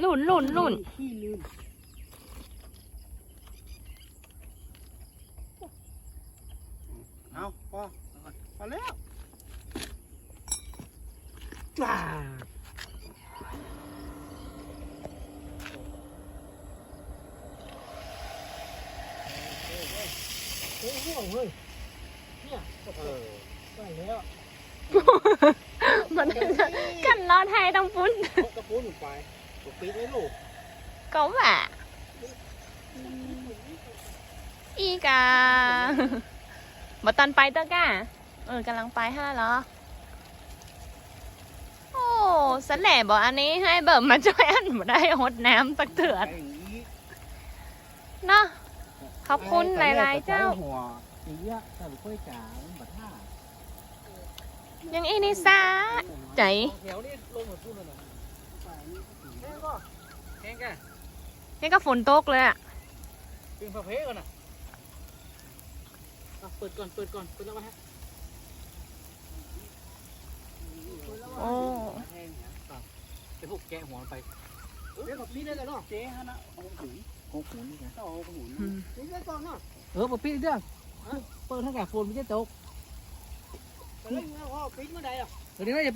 หลุนหลุนหลุนขี้ลืมเอาพอพอแล้วจ้าโอ้โหเฮ้ยเนี่ยเออไปแล้ว มันกันรอไทยต้องปุ้นกระปุ้นไปกระปีไม่ลูก ก็แบบอีกาบตันไปเตอร์ก้าเออกำลังไปฮะเหรอ โอ้สแหน่บอกอันนี้ให้เบิ่มมาช่วยอันมาได้หดน้ำสักเถื่อนอย่างนี้เนาะขอบคุณหลาย ๆ เจ้าหัวสีอะแต่ลูกกล้วยจ๋าบัดท่า ยังอีนี่ซาใจแถวนี้ลงหมดทุนแล้วนะแห้งก็แห้งแกนี่ก็ฝนตกเลยอะเป็นประเภทกันนะอะเปิดก่อน เปิดก่อน เปิดแล้วมาฮะโอ้แห้งนะไอ้พวกแกะหัวมันไปเดี๋ยวกับพี่ได้เลยเนาะเจ๊ฮะนะหกหุนหกหุนนี่ไงหกหุนอืมนี่ได้ก่อนเนาะเออปปีเด้อเปิดทั้งแก่ฝนไม่ใช่ตก ไปเล่นแล้วพ่อปีนเมื่อใดอ่ะเดี๋ยวนี้อย่าปี